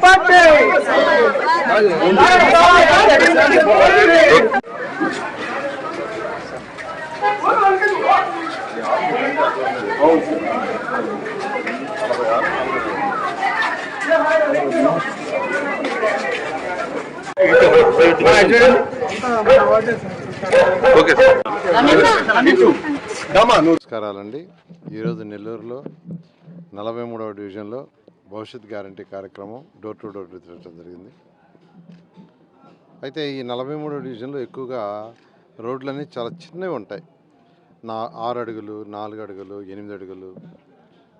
பாட்டு பாட்டு నమస్కారాలండి. ఈరోజు నెల్లూరులో నలభై మూడవ డివిజన్లో భవిష్యత్ గ్యారంటీ కార్యక్రమం డోర్ టు డోర్ వితరించడం జరిగింది. అయితే ఈ నలభై మూడవ డివిజన్లో ఎక్కువగా రోడ్లన్నీ చాలా చిన్నవి ఉంటాయి. నా ఆరు అడుగులు నాలుగు అడుగులు ఎనిమిది అడుగులు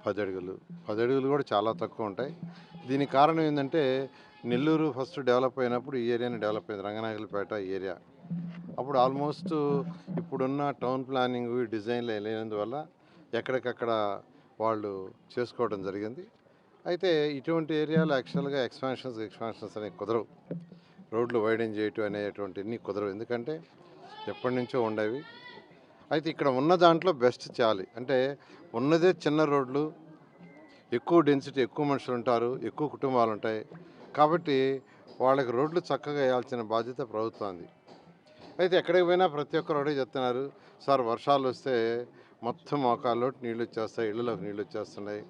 పది అడుగులు. పది అడుగులు కూడా చాలా తక్కువ ఉంటాయి. దీనికి కారణం ఏంటంటే నెల్లూరు ఫస్ట్ డెవలప్ అయినప్పుడు ఈ ఏరియాని డెవలప్ అయింది. రంగనాయకులపేట ఈ ఏరియా. అప్పుడు ఆల్మోస్ట్ ఇప్పుడున్న టౌన్ ప్లానింగ్ డిజైన్లు లేనందువల్ల ఎక్కడికక్కడ వాళ్ళు చేసుకోవడం జరిగింది. అయితే ఇటువంటి ఏరియాలో యాక్చువల్గా ఎక్స్పాన్షన్స్ ఎక్స్పాన్షన్స్ అనేవి కుదరవు. రోడ్లు వైడెన్ చేయటం అనేటువంటివన్నీ కుదరవు. ఎందుకంటే ఎప్పటి నుంచో ఉండేవి. అయితే ఇక్కడ ఉన్న దాంట్లో బెస్ట్ చాలి అంటే ఉన్నదే చిన్న రోడ్లు ఎక్కువ డెన్సిటీ ఎక్కువ మనుషులు ఉంటారు ఎక్కువ కుటుంబాలు ఉంటాయి. కాబట్టి వాళ్ళకి రోడ్లు చక్కగా వేయాల్సిన బాధ్యత ప్రభుత్వానికి అయితే ఎక్కడికి పోయినా ప్రతి ఒక్కరు ఒకటే చెప్తున్నారు సార్ వర్షాలు వస్తే మొత్తం మోకాల్లో నీళ్ళు వచ్చేస్తాయి ఇళ్ళలోకి నీళ్ళు వచ్చేస్తున్నాయి.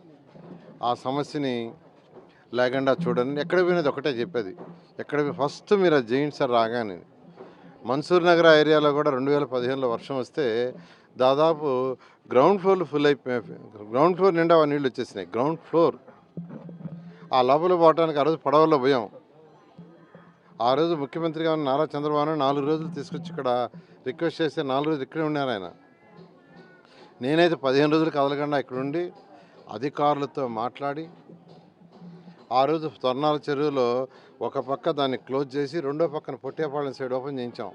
ఆ సమస్యని లేకుండా చూడండి. ఎక్కడ పోయినది ఒకటే చెప్పేది. ఎక్కడ ఫస్ట్ మీరు అది చేయండి సార్ రాగానే మన్సూర్ నగర్ ఏరియాలో కూడా రెండు వేల పదిహేనులో వర్షం వస్తే దాదాపు గ్రౌండ్ ఫ్లోర్ ఫుల్ అయిపోయి గ్రౌండ్ ఫ్లోర్ నిండా నీళ్ళు వచ్చేసినాయి. Ground floor. ఆ లోపల పోవడానికి ఆ రోజు పడవల్లో పోయాం. ఆ రోజు ముఖ్యమంత్రిగా ఉన్న నారా చంద్రబాబు నాలుగు రోజులు తీసుకొచ్చి ఇక్కడ రిక్వెస్ట్ చేస్తే నాలుగు రోజులు ఇక్కడే ఉన్నారు ఆయన. నేనైతే పదిహేను రోజులు కదలకుండా ఇక్కడుండి అధికారులతో మాట్లాడి ఆ రోజు తొర్నాల చెరువులో ఒక పక్క దాన్ని క్లోజ్ చేసి రెండో పక్కన పొట్టేపాళెం సైడ్ ఓపెన్ చేయించాం.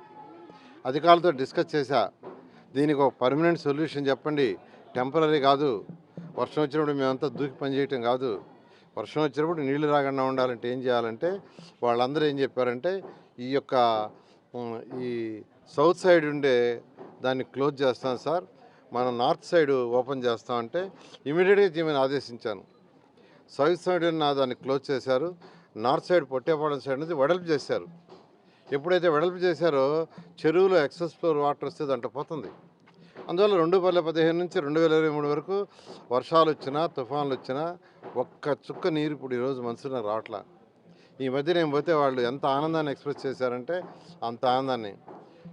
అధికారులతో డిస్కస్ చేశా. దీనికి ఒక పర్మనెంట్ సొల్యూషన్ చెప్పండి. టెంపరీ కాదు. వర్షం వచ్చినప్పుడు మేమంతా దూకి పని చేయటం కాదు. వర్షం వచ్చినప్పుడు నీళ్ళు రాకుండా ఉండాలంటే ఏం చేయాలంటే వాళ్ళందరూ ఏం చెప్పారంటే ఈ యొక్క ఈ సౌత్ సైడ్ ఉండే దాన్ని క్లోజ్ చేస్తాం సార్. మనం నార్త్ సైడ్ ఓపెన్ చేస్తామంటే ఇమీడియట్గా దీన్ని ఆదేశించాను. సౌత్ సైడ్ ఉన్న దాన్ని క్లోజ్ చేశారు. నార్త్ సైడ్ పొట్టేపాలెం సైడ్ నుంచి వెడల్పు చేశారు. ఎప్పుడైతే వెడల్పు చేశారో చెరువులో ఎక్సెస్ ఫ్లోర్ వాటర్ వస్తే దాంట్లో పోతుంది. అందువల్ల రెండు వేల పదిహేను నుంచి రెండు వేల ఇరవై మూడు వరకు వర్షాలు వచ్చినా తుఫాన్లు వచ్చినా ఒక్క చుక్క నీరు ఇప్పుడు ఈరోజు మనసులో రావట్లా. ఈ మధ్య నేను పోతే వాళ్ళు ఎంత ఆనందాన్ని ఎక్స్ప్రెస్ చేశారంటే అంత ఆనందాన్ని.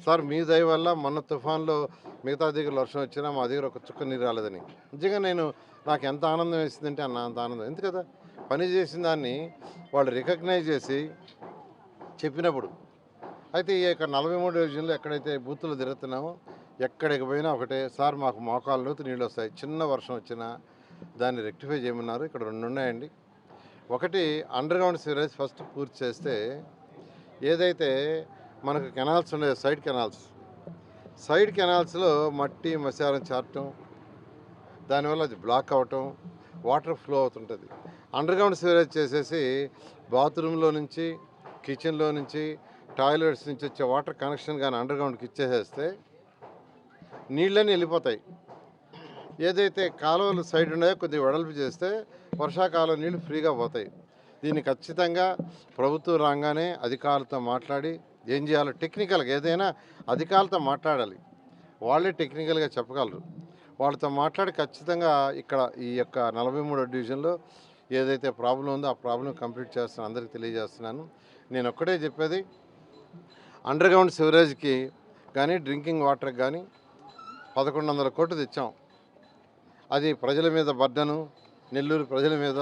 సార్ మీ దయ వల్ల మొన్న తుఫాన్లో మిగతా దగ్గర వర్షం వచ్చినా మా దగ్గర ఒక చుక్క నీరు రాలేదని. నిజంగా నేను నాకు ఎంత ఆనందం వేసిందంటే అన్న అంత ఆనందం. ఎందుకు కదా? పని చేసిన దాన్ని వాళ్ళు రికగ్నైజ్ చేసి చెప్పినప్పుడు. అయితే ఈ యొక్క నలభై మూడు డివిజన్లో ఎక్కడైతే బూతులు తిరుగుతున్నామో ఎక్కడికి పోయినా ఒకటే సార్ మాకు మోకాళ్ళ లోతు నీళ్ళు వస్తాయి. చిన్న వర్షం వచ్చినా దాన్ని రెక్టిఫై చేయమన్నారు. ఇక్కడ రెండు ఉన్నాయండి. ఒకటి అండర్ గ్రౌండ్ సివరేజ్ ఫస్ట్ పూర్తి చేస్తే ఏదైతే మనకు కెనాల్స్ ఉన్నాయో సైడ్ కెనాల్స్ సైడ్ కెనాల్స్లో మట్టి మసారం చారటం దానివల్ల అది బ్లాక్ అవటం వాటర్ ఫ్లో అవుతుంటుంది. అండర్ గ్రౌండ్ సివరేజ్ చేసేసి బాత్రూంలో నుంచి కిచెన్లో నుంచి టాయిలెట్స్ నుంచి వచ్చే వాటర్ కనెక్షన్ కానీ అండర్ గ్రౌండ్కి ఇచ్చేసేస్తే నీళ్ళని వెళ్ళిపోతాయి. ఏదైతే కాలువలు సైడ్ ఉన్నాయో కొద్దిగా వెడల్పు చేస్తే వర్షాకాలం నీళ్ళు ఫ్రీగా పోతాయి. దీన్ని ఖచ్చితంగా ప్రభుత్వం రాగానే అధికారులతో మాట్లాడి ఏం చేయాలో టెక్నికల్గా ఏదైనా అధికారులతో మాట్లాడాలి. వాళ్ళే టెక్నికల్గా చెప్పగలరు. వాళ్ళతో మాట్లాడి ఖచ్చితంగా ఇక్కడ ఈ యొక్క నలభై మూడో డివిజన్లో ఏదైతే ప్రాబ్లం ఉందో ఆ ప్రాబ్లం కంప్లీట్ చేస్తాను అందరికీ తెలియజేస్తున్నాను. నేను ఒక్కటే చెప్పేది అండర్ గ్రౌండ్ సివరేజ్కి కానీ డ్రింకింగ్ వాటర్కి కానీ పదకొండు వందల కోట్లు తెచ్చాం. అది ప్రజల మీద బడ్డను నెల్లూరు ప్రజల మీద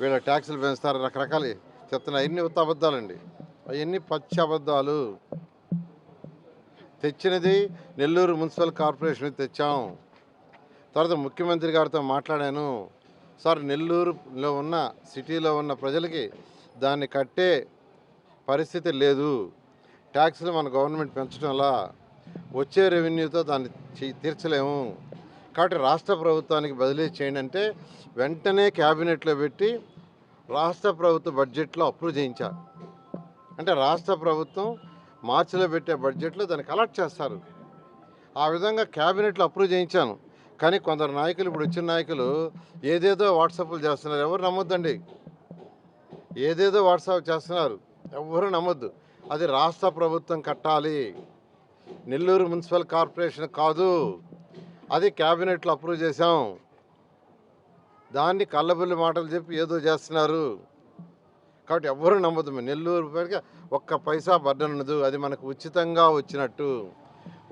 వీళ్ళ ట్యాక్సులు పెంచుతారు రకరకాలు చెప్తున్నా. అన్ని ఉత్త అబద్ధాలండి. అవన్నీ పచ్చి అబద్ధాలు. తెచ్చినది నెల్లూరు మున్సిపల్ కార్పొరేషన్ తెచ్చాం. తర్వాత ముఖ్యమంత్రి గారితో మాట్లాడాను. సార్ నెల్లూరులో ఉన్న సిటీలో ఉన్న ప్రజలకి దాన్ని కట్టే పరిస్థితి లేదు. ట్యాక్స్లు మన గవర్నమెంట్ పెంచడంలా వచ్చే రెవెన్యూతో దాన్ని తీర్చలేము. కాబట్టి రాష్ట్ర ప్రభుత్వానికి బదిలీ చేయండి అంటే వెంటనే క్యాబినెట్లో పెట్టి రాష్ట్ర ప్రభుత్వ బడ్జెట్లో అప్రూవ్ చేయించారు అంటే రాష్ట్ర ప్రభుత్వం మార్చిలో పెట్టే బడ్జెట్లో దాన్ని కలెక్ట్ చేస్తారు. ఆ విధంగా క్యాబినెట్లో అప్రూవ్ చేయించాను. కానీ కొందరు నాయకులు ఇప్పుడు వచ్చిన నాయకులు ఏదేదో వాట్సాప్లు చేస్తున్నారు. ఎవరు నమ్మొద్దండి? ఏదేదో వాట్సాప్ చేస్తున్నారు. ఎవరు నమ్మొద్దు. అది రాష్ట్ర ప్రభుత్వం కట్టాలి. నెల్లూరు మున్సిపల్ కార్పొరేషన్ కాదు. అది క్యాబినెట్లో అప్రూవ్ చేశాం. దాన్ని కళ్ళబుల్లి మాటలు చెప్పి ఏదో చేస్తున్నారు. కాబట్టి ఎవ్వరూ నమ్మదు నెల్లూరు పేరుగా ఒక్క పైసా బర్డన్ ఉండదు. అది మనకు ఉచితంగా వచ్చినట్టు.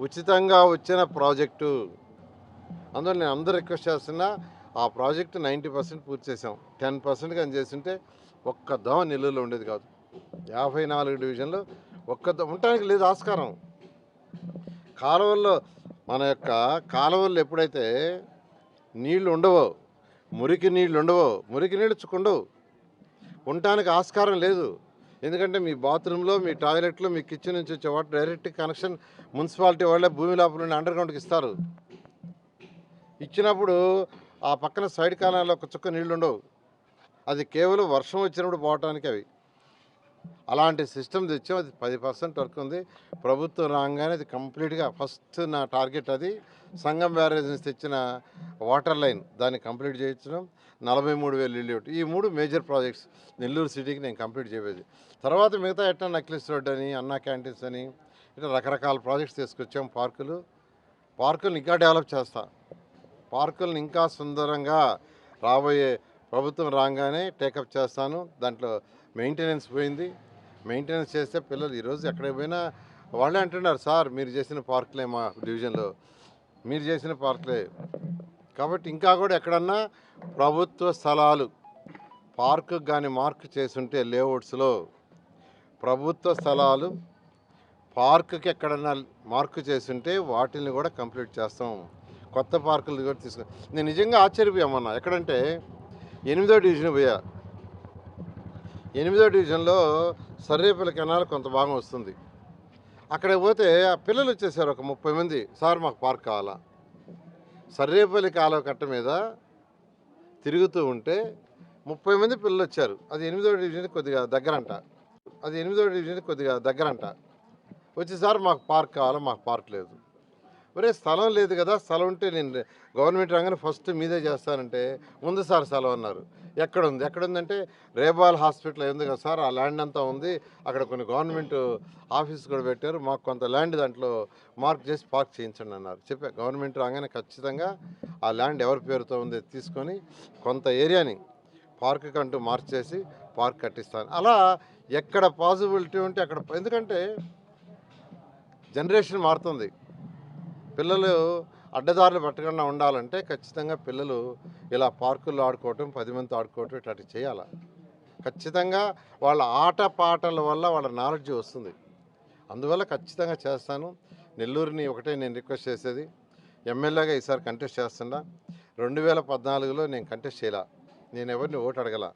ఉచితంగా వచ్చిన ప్రాజెక్టు. అందువల్ల నేను అందరూ రిక్వెస్ట్ చేస్తున్నా ఆ ప్రాజెక్టు నైంటీ పర్సెంట్ పూర్తి చేసాం టెన్ పర్సెంట్ కానీ చేస్తుంటే ఒక్క దోమ నెల్లూరులో ఉండేది కాదు. యాభై నాలుగు డివిజన్లో ఒక్క ఉండటానికి లేదు ఆస్కారం. కాలువల్లో మన యొక్క కాలువల్లో ఎప్పుడైతే నీళ్ళు ఉండవో మురికి నీళ్ళు ఉండవో మురికి నీళ్ళు ఉండవు ఉండటానికి ఆస్కారం లేదు. ఎందుకంటే మీ బాత్రూంలో మీ టాయిలెట్లో మీ కిచెన్ నుంచి వచ్చే వాటర్ డైరెక్ట్ కనెక్షన్ మున్సిపాలిటీ వాళ్ళే భూమి లోపల నుండి అండర్ గ్రౌండ్కి ఇస్తారు. ఇచ్చినప్పుడు ఆ పక్కన సైడ్ కాలంలో ఒక చుక్క నీళ్ళు ఉండవు. అది కేవలం వర్షం వచ్చినప్పుడు పోవటానికి అవి. అలాంటి సిస్టమ్ తెచ్చాం. అది పది పర్సెంట్ వరకు ఉంది. ప్రభుత్వం రాగానే అది కంప్లీట్గా ఫస్ట్ నా టార్గెట్ అది. సంగం బ్యారేజ్ నుంచి తెచ్చిన వాటర్ లైన్ దాన్ని కంప్లీట్ చేయించడం. నలభై మూడు వేలు ఇల్లు ఈ మూడు మేజర్ ప్రాజెక్ట్స్ నెల్లూరు సిటీకి నేను కంప్లీట్ చేయలేదు తర్వాత మిగతా ఎట్లా నక్లెస్ రోడ్ అని అన్నా క్యాంటీన్స్ అని ఇట్లా రకరకాల ప్రాజెక్ట్స్ తీసుకొచ్చాం పార్కులు. పార్కులను ఇంకా డెవలప్ చేస్తా. పార్కులను ఇంకా సుందరంగా రాబోయే ప్రభుత్వం రాగానే టేకప్ చేస్తాను. దాంట్లో మెయింటెనెన్స్ పోయింది. మెయింటెనెన్స్ చేస్తే పిల్లలు ఈరోజు ఎక్కడికి పోయినా వాళ్ళే అంటున్నారు సార్ మీరు చేసిన పార్కులే మా డివిజన్లో మీరు చేసిన పార్కులే. కాబట్టి ఇంకా కూడా ఎక్కడన్నా ప్రభుత్వ స్థలాలు పార్కు కానీ మార్క్ చేసుంటే లేఅవుట్స్లో ప్రభుత్వ స్థలాలు పార్కుకి ఎక్కడన్నా మార్కు చేసుంటే వాటిని కూడా కంప్లీట్ చేస్తాం. కొత్త పార్కులు కూడా తీసుకు నేను నిజంగా ఆశ్చర్యపోయామన్నా ఎక్కడంటే ఎనిమిదో డివిజన్ పోయా. ఎనిమిదో డివిజన్లో సర్రేపల్లి కెనాల్ కొంత భాగం వస్తుంది. అక్కడికి పోతే ఆ పిల్లలు వచ్చేసారు ఒక ముప్పై మంది. సార్ మాకు పార్క్ కావాలా? సర్రేపల్లి కాలువ కట్ట మీద తిరుగుతూ ఉంటే ముప్పై మంది పిల్లలు వచ్చారు. అది ఎనిమిదో డివిజన్ కొద్దిగా దగ్గరంట. అది ఎనిమిదో డివిజన్ కొద్దిగా దగ్గరంట. వచ్చి సార్ మాకు పార్క్ కావాలా? మాకు పార్క్ లేదు. ఒరే స్థలం లేదు కదా స్థలం ఉంటే నేను గవర్నమెంట్ రాగానే ఫస్ట్ మీదే చేస్తానంటే ముందు సార్ స్థలం అన్నారు. ఎక్కడ ఉంది ఎక్కడ ఉందంటే రేబాల్ హాస్పిటల్ ఉంది కదా సార్ ఆ ల్యాండ్ అంతా ఉంది. అక్కడ కొన్ని గవర్నమెంట్ ఆఫీస్ కూడా పెట్టారు. మాకు కొంత ల్యాండ్ దాంట్లో మార్క్ చేసి పార్క్ చేయించండి అన్నారు. చెప్పా గవర్నమెంట్ రాగానే ఖచ్చితంగా ఆ ల్యాండ్ ఎవరి పేరుతో ఉంది తీసుకొని కొంత ఏరియాని పార్క్ అంటూ మార్చేసి పార్క్ కట్టిస్తాను. అలా ఎక్కడ పాసిబిలిటీ ఉంటే అక్కడ ఎందుకంటే జనరేషన్ మారుతుంది. పిల్లలు అడ్డదారులు పట్టకుండా ఉండాలంటే ఖచ్చితంగా పిల్లలు ఇలా పార్కుల్లో ఆడుకోవటం పది మంది ఆడుకోవటం ఇట్లాంటివి చేయాలి. ఖచ్చితంగా వాళ్ళ ఆట పాటల వల్ల వాళ్ళ నాలెడ్జ్ వస్తుంది. అందువల్ల ఖచ్చితంగా చేస్తాను. నెల్లూరుని ఒకటే నేను రిక్వెస్ట్ చేసేది. ఎమ్మెల్యేగా ఈసారి కంటెస్ట్ చేస్తున్నా రెండు వేల పద్నాలుగులో నేను కంటెస్ట్ చేయలా. నేను ఎవరిని ఓటు అడగల.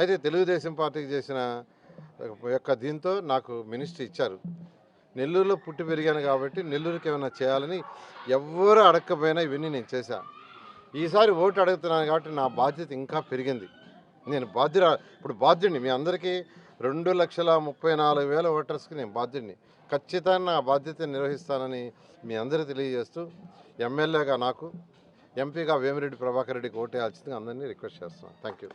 అయితే తెలుగుదేశం పార్టీకి చేసిన యొక్క దీంతో నాకు మినిస్ట్రీ ఇచ్చారు. నెల్లూరులో పుట్టి పెరిగాను కాబట్టి నెల్లూరుకి ఏమైనా చేయాలని ఎవ్వరూ అడగకపోయినా ఇవన్నీ నేను చేశాను. ఈసారి ఓటు అడుగుతున్నాను కాబట్టి నా బాధ్యత ఇంకా పెరిగింది. నేను బాధ్యత ఇప్పుడు బాధ్యుడిని మీ అందరికీ రెండు లక్షల ముప్పై నాలుగు వేల ఓటర్స్కి నేను బాధ్యుడిని. ఖచ్చితంగా నా బాధ్యత నిర్వహిస్తానని మీ అందరికీ తెలియజేస్తూ ఎమ్మెల్యేగా నాకు ఎంపీగా వేమిరెడ్డి ప్రభాకర్ రెడ్డికి ఓటేయాల్సిందిగా అందరినీ రిక్వెస్ట్ చేస్తున్నాను. Thank you